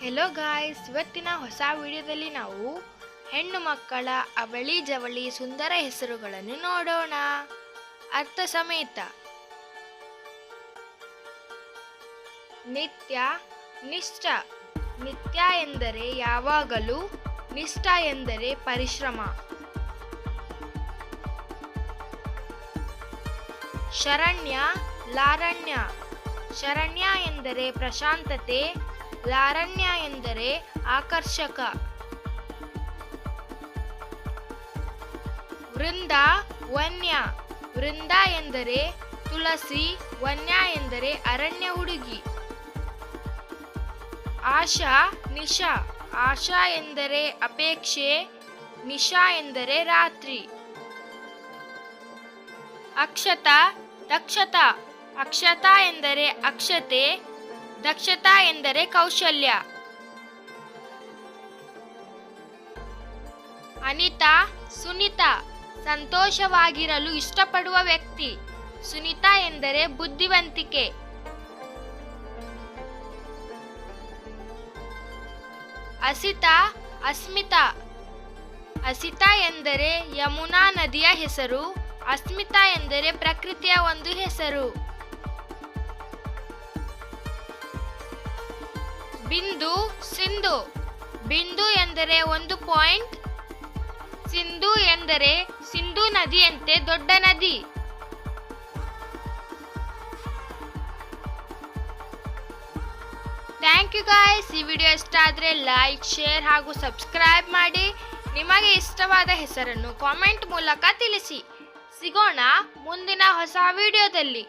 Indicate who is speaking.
Speaker 1: Hello guys ಇವತ್ತಿನ ಹೊಸ ವಿಡಿಯೋದಲ್ಲಿ ನಾವು ಹೆಣ್ಣು ಮಕ್ಕಳ ಅವಳಿ ಜವಳಿ ಸುಂದರ ಹೆಸರುಗಳನ್ನು ನೋಡೋಣ. ಅರ್ಥ ಸಮೇತ. ನಿತ್ಯ, ನಿಷ್ಠ. ನಿತ್ಯ ಎಂದರೆ ಯಾವಾಗಲೂ ನಿಷ್ಠ ಎಂದರೆ ಪರಿಶ್ರಮ. ಶರಣ್ಯ, ಲಾರಣ್ಯ. ಶರಣ್ಯ ಎಂದರೆ ಪ್ರಶಾಂತತೆ ಲಾರಣ್ಯ ಎಂದರೆ ಆಕರ್ಷಕ. ವೃಂದ, ವನ್ಯ. ವೃಂದ ಎಂದರೆ ತುಳಸಿ, ವನ್ಯ ಎಂದರೆ ಅರಣ್ಯ ಹುಡುಗಿ. ಆಶಾ, ನಿಶಾ. ಆಶಾ ಎಂದರೆ ಅಪೇಕ್ಷೆ, ನಿಶಾ ಎಂದರೆ ರಾತ್ರಿ. ಅಕ್ಷತಾ, ದಕ್ಷತಾ. ಅಕ್ಷತಾ ಎಂದರೆ ಅಕ್ಷತೆ ದಕ್ಷತಾ ಎಂದರೆ ಕೌಶಲ್ಯ. ಅನಿತಾ, ಸುನಿತಾ, ಸಂತೋಷವಾಗಿರಲು ಇಷ್ಟಪಡುವ ವ್ಯಕ್ತಿ. ಸುನಿತಾ ಎಂದರೆ ಬುದ್ಧಿವಂತಿಕೆ. ಅಸಿತಾ, ಅಸ್ಮಿತಾ. ಅಸಿತಾ ಎಂದರೆ ಯಮುನಾ ನದಿಯ ಹೆಸರು, ಅಸ್ಮಿತಾ ಎಂದರೆ ಪ್ರಕೃತಿಯ ಒಂದು ಹೆಸರು. ಬಿಂದು ಸಿಂಧು. ಬಿಂದು ಎಂದರೆ ಒಂದು ಪಾಯಿಂಟ್, ಸಿಂಧು ಎಂದರೆ ಸಿಂಧು ನದಿಯಂತೆ ದೊಡ್ಡ ನದಿ. ಥ್ಯಾಂಕ್ ಯು ಗಾಯ್ಸ್ ಈ ವಿಡಿಯೋ ಇಷ್ಟ ಆದರೆ ಲೈಕ್ ಶೇರ್ ಹಾಗೂ ಸಬ್ಸ್ಕ್ರೈಬ್ ಮಾಡಿ. ನಿಮಗೆ ಇಷ್ಟವಾದ ಹೆಸರನ್ನು ಕಾಮೆಂಟ್ ಮೂಲಕ ತಿಳಿಸಿ. ಸಿಗೋಣ ಮುಂದಿನ ಹೊಸ ವಿಡಿಯೋದಲ್ಲಿ